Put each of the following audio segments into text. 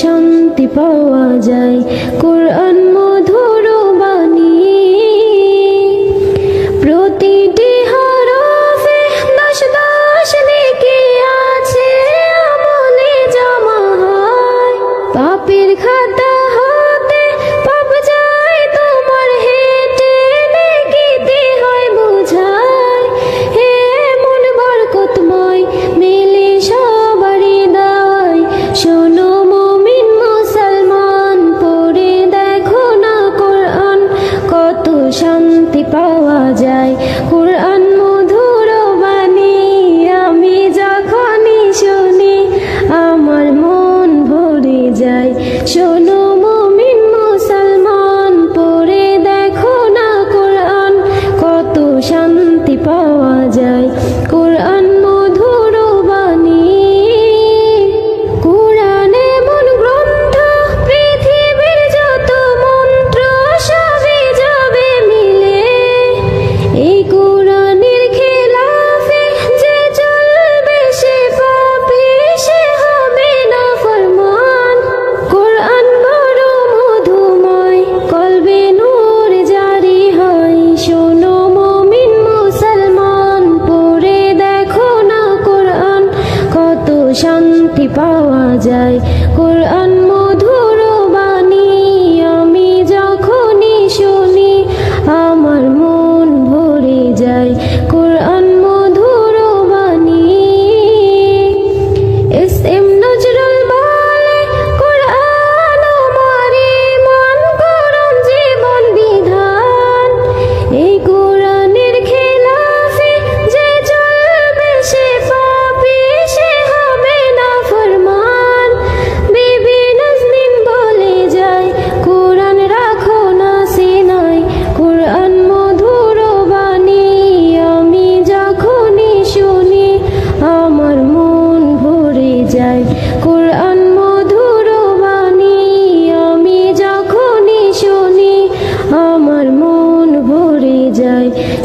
শান্তি পাওয়া যায়। কোরআন yo no. পাওয়া যায়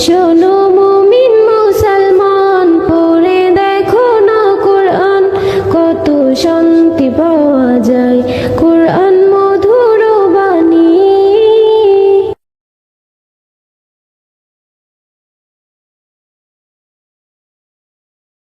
শোনো মুমিন মুসলমান পড়ে দেখো না কোরআন। কত শান্তি পাওয়া যায়।